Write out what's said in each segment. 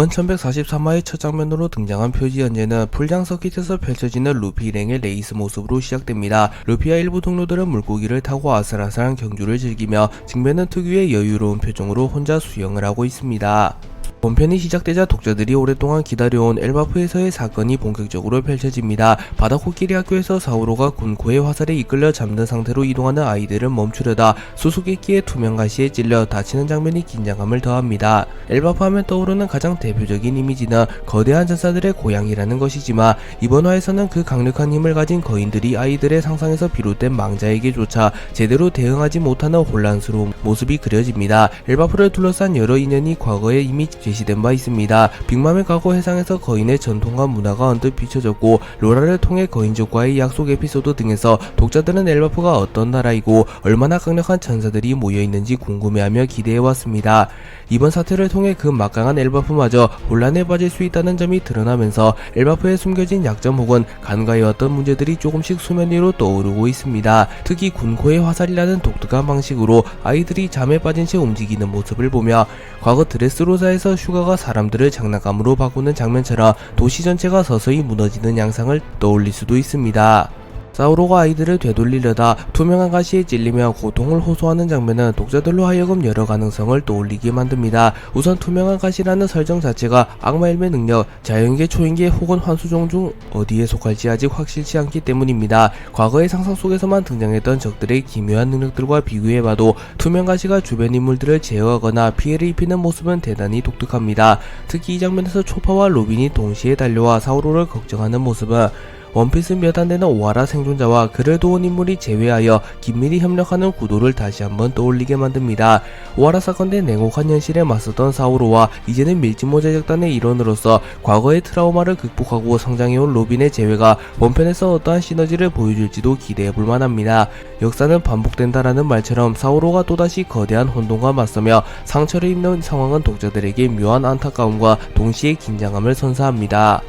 이번 1143화의 첫 장면으로 등장한 표지 연재는 풀장 서킷에서 펼쳐지는 루피 일행의 레이스 모습으로 시작됩니다. 루피와 일부 동료들은 물고기를 타고 아슬아슬한 경주를 즐기며 직면은 특유의 여유로운 표정으로 혼자 수영을 하고 있습니다. 본편이 시작되자 독자들이 오랫동안 기다려온 엘바프에서의 사건이 본격적으로 펼쳐집니다. 바다 코끼리 학교에서 사우로가 군코의 화살에 이끌려 잠든 상태로 이동하는 아이들을 멈추려다 수수께끼의 투명 가시에 찔려 다치는 장면이 긴장감을 더합니다. 엘바프 하면 떠오르는 가장 대표적인 이미지는 거대한 전사들의 고향이라는 것이지만 이번 화에서는 그 강력한 힘을 가진 거인들이 아이들의 상상에서 비롯된 망자에게조차 제대로 대응하지 못하는 혼란스러운 모습이 그려집니다. 엘바프를 둘러싼 여러 인연이 과거에 이미 제 시된 바 있습니다. 빅맘의 과거 해상에서 거인의 전통과 문화가 언뜻 비춰졌고 로라를 통해 거인족과의 약속 에피소드 등에서 독자들은 엘바프가 어떤 나라이고 얼마나 강력한 전사들이 모여있는지 궁금해하며 기대해왔습니다. 이번 사태를 통해 그 막강한 엘바프마저 혼란에 빠질 수 있다는 점이 드러나면서 엘바프에 숨겨진 약점 혹은 간과해왔던 문제들이 조금씩 수면 위로 떠오르고 있습니다. 특히 군코의 화살이라는 독특한 방식으로 아이들이 잠에 빠진 채 움직이는 모습을 보며 과거 드레스로사에서 슈가가 사람들을 장난감으로 바꾸는 장면처럼 도시 전체가 서서히 무너지는 양상을 떠올릴 수도 있습니다. 사우로가 아이들을 되돌리려다 투명한 가시에 찔리며 고통을 호소하는 장면은 독자들로 하여금 여러 가능성을 떠올리게 만듭니다. 우선 투명한 가시라는 설정 자체가 악마일의 능력, 자연계, 초인계 혹은 환수종 중 어디에 속할지 아직 확실치 않기 때문입니다. 과거의 상상 속에서만 등장했던 적들의 기묘한 능력들과 비교해봐도 투명 가시가 주변 인물들을 제어하거나 피해를 입히는 모습은 대단히 독특합니다. 특히 이 장면에서 초파와 로빈이 동시에 달려와 사우로를 걱정하는 모습은 원피스 몇 안 되는 오하라 생존자와 그를 도운 인물이 제외하여 긴밀히 협력하는 구도를 다시 한번 떠올리게 만듭니다. 오하라 사건 때 냉혹한 현실에 맞섰던 사우로와 이제는 밀지모 제작단의 일원으로서 과거의 트라우마를 극복하고 성장해온 로빈의 재회가 본편에서 어떠한 시너지를 보여줄지도 기대해볼 만합니다. 역사는 반복된다라는 말처럼 사우로가 또다시 거대한 혼돈과 맞서며 상처를 입는 상황은 독자들에게 묘한 안타까움과 동시에 긴장감을 선사합니다.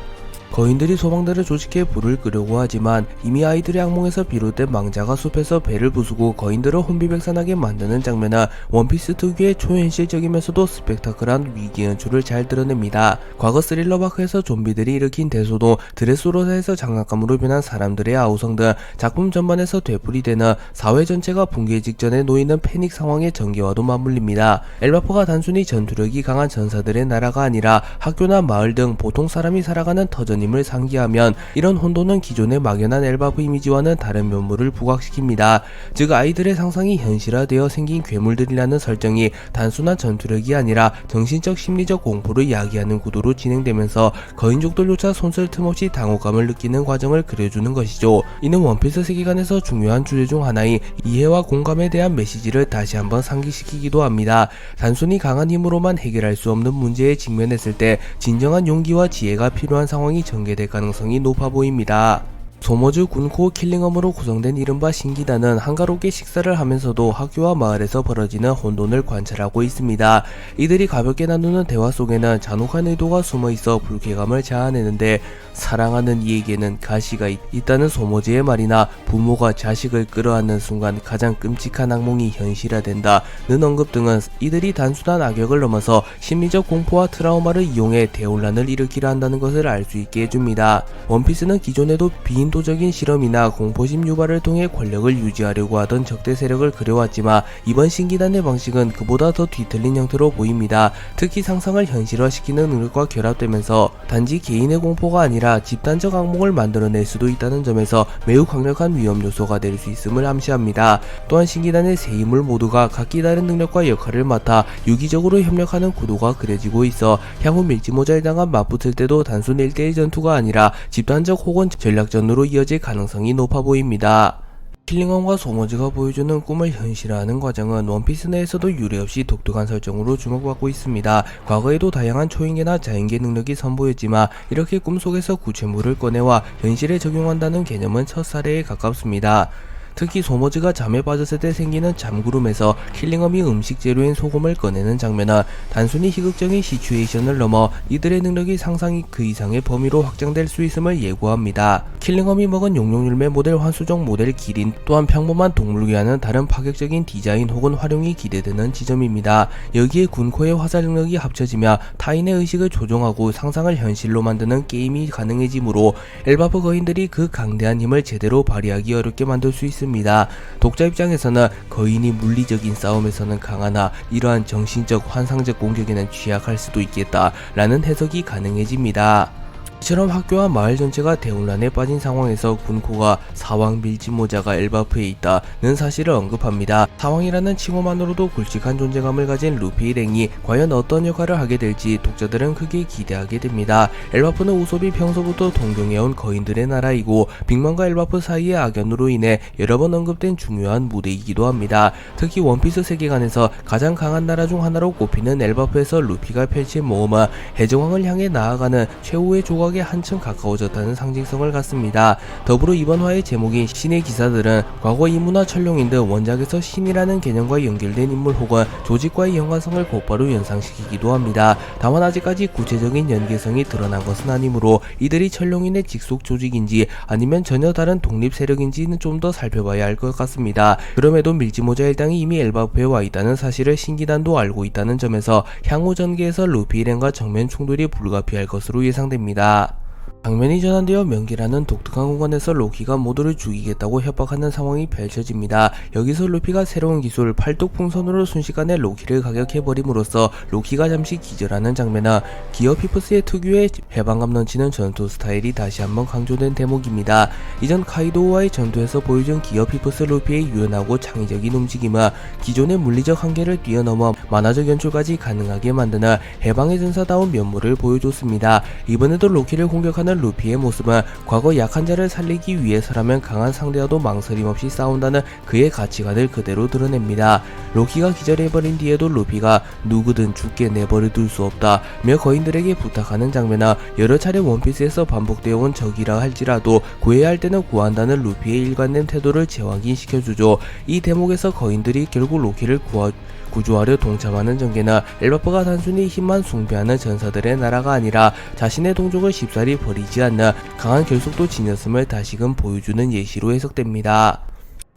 거인들이 소방대를 조직해 불을 끄려고 하지만 이미 아이들의 악몽에서 비롯된 망자가 숲에서 배를 부수고 거인들을 혼비백산하게 만드는 장면은 원피스 특유의 초현실적이면서도 스펙타클한 위기 연출을 잘 드러냅니다. 과거 스릴러 마크에서 좀비들이 일으킨 대소도 드레스로사에서 장난감으로 변한 사람들의 아우성 등 작품 전반에서 되풀이 되는 사회 전체가 붕괴 직전에 놓이는 패닉 상황의 전개와도 맞물립니다. 엘바포가 단순히 전투력이 강한 전사들의 나라가 아니라 학교나 마을 등 보통 사람이 살아가는 터전 님을 상기하면 이런 혼돈은 기존의 막연한 엘바프 이미지와는 다른 면모를 부각시킵니다. 즉 아이들의 상상이 현실화되어 생긴 괴물들이라는 설정이 단순한 전투력이 아니라 정신적 심리적 공포를 야기하는 구도로 진행되면서 거인족들조차 손쓸 틈 없이 당혹감을 느끼는 과정을 그려주는 것이죠. 이는 원피스 세계관에서 중요한 주제 중 하나인 이해와 공감에 대한 메시지를 다시 한번 상기시키기도 합니다. 단순히 강한 힘으로만 해결할 수 없는 문제에 직면했을 때 진정한 용기와 지혜가 필요한 상황이 전개될 가능성이 높아 보입니다. 소모즈 군코 킬링엄으로 구성된 이른바 신기단은 한가롭게 식사를 하면서도 학교와 마을에서 벌어지는 혼돈을 관찰하고 있습니다. 이들이 가볍게 나누는 대화 속에는 잔혹한 의도가 숨어 있어 불쾌감을 자아내는데 사랑하는 이에게는 가시가 있, 다는 소모즈의 말이나 부모가 자식을 끌어안는 순간 가장 끔찍한 악몽이 현실화된다는 언급 등은 이들이 단순한 악역을 넘어서 심리적 공포와 트라우마를 이용해 대혼란을 일으키려 한다는 것을 알 수 있게 해줍니다. 원피스는 기존에도 비인도적인 실험이나 공포심 유발을 통해 권력을 유지하려고 하던 적대 세력을 그려왔지만 이번 신기단의 방식은 그보다 더 뒤틀린 형태로 보입니다. 특히 상상을 현실화시키는 능력과 결합되면서 단지 개인의 공포가 아니라 집단적 악몽을 만들어낼 수도 있다는 점에서 매우 강력한 위험 요소가 될 수 있음을 암시합니다. 또한 신기단의 세 인물 모두가 각기 다른 능력과 역할을 맡아 유기적으로 협력하는 구도가 그려지고 있어 향후 밀지모자에 당한 맞붙을 때도 단순 1대1 전투가 아니라 집단적 혹은 전략전으로 이어질 가능성이 높아 보입니다. 킬링엄과 소머즈가 보여주는 꿈을 현실화하는 과정은 원피스 내에서도 유례없이 독특한 설정으로 주목받고 있습니다. 과거에도 다양한 초인계나 자인계 능력이 선보였지만 이렇게 꿈속에서 구체물을 꺼내와 현실에 적용한다는 개념은 첫 사례에 가깝습니다. 특히 소머즈가 잠에 빠졌을 때 생기는 잠구름에서 킬링엄이 음식 재료인 소금을 꺼내는 장면은 단순히 희극적인 시츄에이션을 넘어 이들의 능력이 상상이 그 이상의 범위로 확장될 수 있음을 예고합니다. 킬링엄이 먹은 용룡열매 모델 환수종 모델 기린 또한 평범한 동물과는 다른 파격적인 디자인 혹은 활용이 기대되는 지점입니다. 여기에 군코의 화살 능력이 합쳐지며 타인의 의식을 조종하고 상상을 현실로 만드는 게임이 가능해지므로 엘바프 거인들이 그 강대한 힘을 제대로 발휘하기 어렵게 만들 수 있습 니다. 독자 입장에서는 거인이 물리적인 싸움에서는 강하나 이러한 정신적 환상적 공격에는 취약할 수도 있겠다라는 해석이 가능해집니다. 이처럼 학교와 마을 전체가 대혼란에 빠진 상황에서 군코가 사왕 밀짚모자가 엘바프에 있다는 사실을 언급합니다. 사왕이라는 칭호만으로도 굵직한 존재감을 가진 루피 랭이 과연 어떤 역할을 하게 될지 독자들은 크게 기대하게 됩니다. 엘바프는 우섭이 평소부터 동경해온 거인들의 나라이고 빅만과 엘바프 사이의 악연으로 인해 여러 번 언급된 중요한 무대이기도 합니다. 특히 원피스 세계관에서 가장 강한 나라 중 하나로 꼽히는 엘바프에서 루피가 펼친 모험은 해적왕을 향해 나아가는 최후의 조각 에 한층 가까워졌다는 상징성을 갖습니다. 더불어 이번 화의 제목인 신의 기사들은 과거 이문화 철룡인 등 원작에서 신이라는 개념과 연결된 인물 혹은 조직과의 연관성을 곧바로 연상시키기도 합니다. 다만 아직까지 구체적인 연계성이 드러난 것은 아니므로 이들이 철룡인의 직속 조직인지 아니면 전혀 다른 독립 세력인지는 좀 더 살펴봐야 할 것 같습니다. 그럼에도 밀지모자 일당이 이미 엘바프에 와 있다는 사실을 신기단도 알고 있다는 점에서 향후 전개에서 루피 일행과 정면 충돌이 불가피할 것으로 예상됩니다. 장면이 전환되어 명기라는 독특한 공간에서 로키가 모두를 죽이겠다고 협박하는 상황이 펼쳐집니다. 여기서 루피가 새로운 기술 팔뚝 풍선으로 순식간에 로키를 가격해버림으로써 로키가 잠시 기절하는 장면은 기어 피프스의 특유의 해방감 넘치는 전투 스타일이 다시 한번 강조된 대목입니다. 이전 카이도우와의 전투에서 보여준 기어 피프스 루피의 유연하고 창의적인 움직임은 기존의 물리적 한계를 뛰어넘어 만화적 연출까지 가능하게 만드는 해방의 전사다운 면모를 보여줬습니다. 이번에도 로키를 공격하는 루피의 모습은 과거 약한 자를 살리기 위해서라면 강한 상대와도 망설임 없이 싸운다는 그의 가치관을 그대로 드러냅니다. 로키가 기절해버린 뒤에도 루피가 누구든 죽게 내버려 둘 수 없다 며 거인들에게 부탁하는 장면은 여러 차례 원피스에서 반복되어 온 적이라 할지라도 구해야 할 때는 구한다는 루피의 일관된 태도를 재확인시켜주죠. 이 대목에서 거인들이 결국 로키를 구하 구조하려 동참하는 전개는 엘바프가 단순히 힘만 숭배하는 전사들의 나라가 아니라 자신의 동족을 쉽사리 버리지 않는 강한 결속도 지녔음을 다시금 보여주는 예시로 해석됩니다.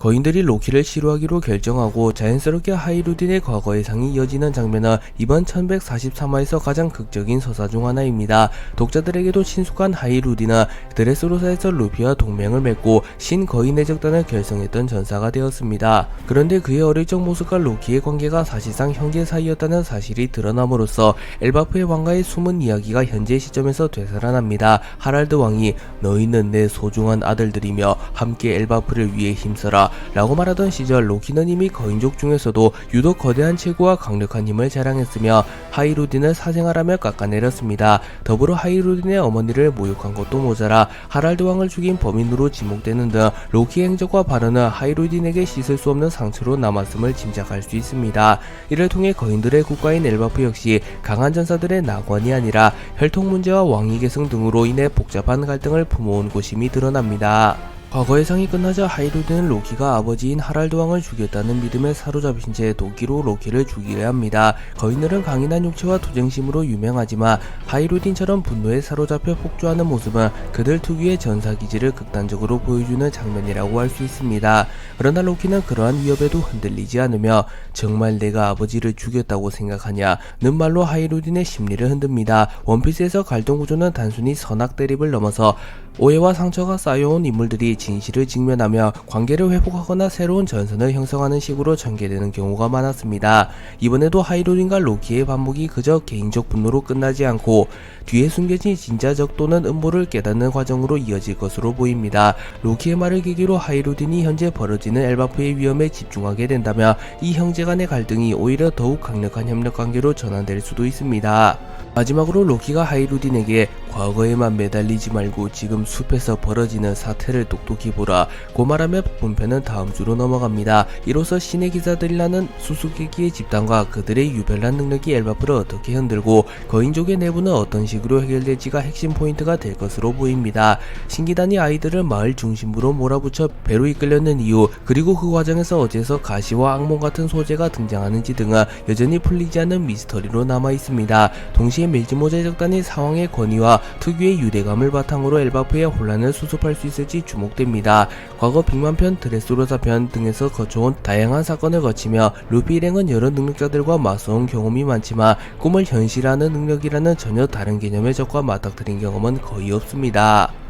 거인들이 로키를 치료하기로 결정하고 자연스럽게 하이루딘의 과거의 상이 이어지는 장면은 이번 1143화에서 가장 극적인 서사 중 하나입니다. 독자들에게도 친숙한 하이루딘은 드레스로사에서 루피와 동맹을 맺고 신거인의 적단을 결성했던 전사가 되었습니다. 그런데 그의 어릴 적 모습과 로키의 관계가 사실상 형제 사이였다는 사실이 드러남으로써 엘바프의 왕가의 숨은 이야기가 현재 시점에서 되살아납니다. 하랄드 왕이 너희는 내 소중한 아들들이며 함께 엘바프를 위해 힘써라 라고 말하던 시절 로키는 이미 거인족 중에서도 유독 거대한 체구와 강력한 힘을 자랑했으며 하이루딘을 사생활하며 깎아내렸습니다. 더불어 하이루딘의 어머니를 모욕한 것도 모자라 하랄드 왕을 죽인 범인으로 지목되는 등 로키의 행적과 발언은 하이루딘에게 씻을 수 없는 상처로 남았음을 짐작할 수 있습니다. 이를 통해 거인들의 국가인 엘바프 역시 강한 전사들의 낙원이 아니라 혈통 문제와 왕위 계승 등으로 인해 복잡한 갈등을 품어온 곳임이 드러납니다. 과거의 상이 끝나자 하이루드는 로키가 아버지인 하랄드 왕을 죽였다는 믿음에 사로잡힌 채 도끼로 로키를 죽이려 합니다. 거인들은 강인한 육체와 투쟁심으로 유명하지만 하이루딘처럼 분노에 사로잡혀 폭주하는 모습은 그들 특유의 전사 기질을 극단적으로 보여주는 장면이라고 할 수 있습니다. 그러나 로키는 그러한 위협에도 흔들리지 않으며 정말 내가 아버지를 죽였다고 생각하냐는 말로 하이루딘의 심리를 흔듭니다. 원피스에서 갈등 구조는 단순히 선악 대립을 넘어서 오해와 상처가 쌓여온 인물들이 진실을 직면하며 관계를 회복하거나 새로운 전선을 형성하는 식으로 전개되는 경우가 많았습니다. 이번에도 하이로딘과 로키의 반복이 그저 개인적 분노로 끝나지 않고 뒤에 숨겨진 진짜적 또는 음모를 깨닫는 과정으로 이어질 것으로 보입니다. 로키의 말을 계기로 하이로딘이 현재 벌어지는 엘바프의 위험에 집중하게 된다면 이 형제 간의 갈등이 오히려 더욱 강력한 협력 관계로 전환될 수도 있습니다. 마지막으로 로키가 하이루딘에게 과거에만 매달리지 말고 지금 숲에서 벌어지는 사태를 똑똑히 보라. 고말하며 본편은 다음 주로 넘어갑니다. 이로써 신의 기사들이라는 수수께끼의 집단과 그들의 유별난 능력이 엘바프를 어떻게 흔들고 거인족의 내부는 어떤 식으로 해결될지가 핵심 포인트가 될 것으로 보입니다. 신기단이 아이들을 마을 중심부로 몰아붙여 배로 이끌려는 이유 그리고 그 과정에서 어째서 가시와 악몽 같은 소재가 등장하는지 등은 여전히 풀리지 않은 미스터리로 남아 있습니다. 동시에 밀지모 제작단이 상황의 권위와 특유의 유대감을 바탕으로 엘바프의 혼란을 수습할 수 있을지 주목 됩니다. 과거 빅만편, 드레스로사 편 등에서 거쳐온 다양한 사건을 거치며 루피 일행은 여러 능력자들과 맞서온 경험이 많지만 꿈을 현실화하는 능력이라는 전혀 다른 개념의 적과 맞닥뜨린 경험은 거의 없습니다.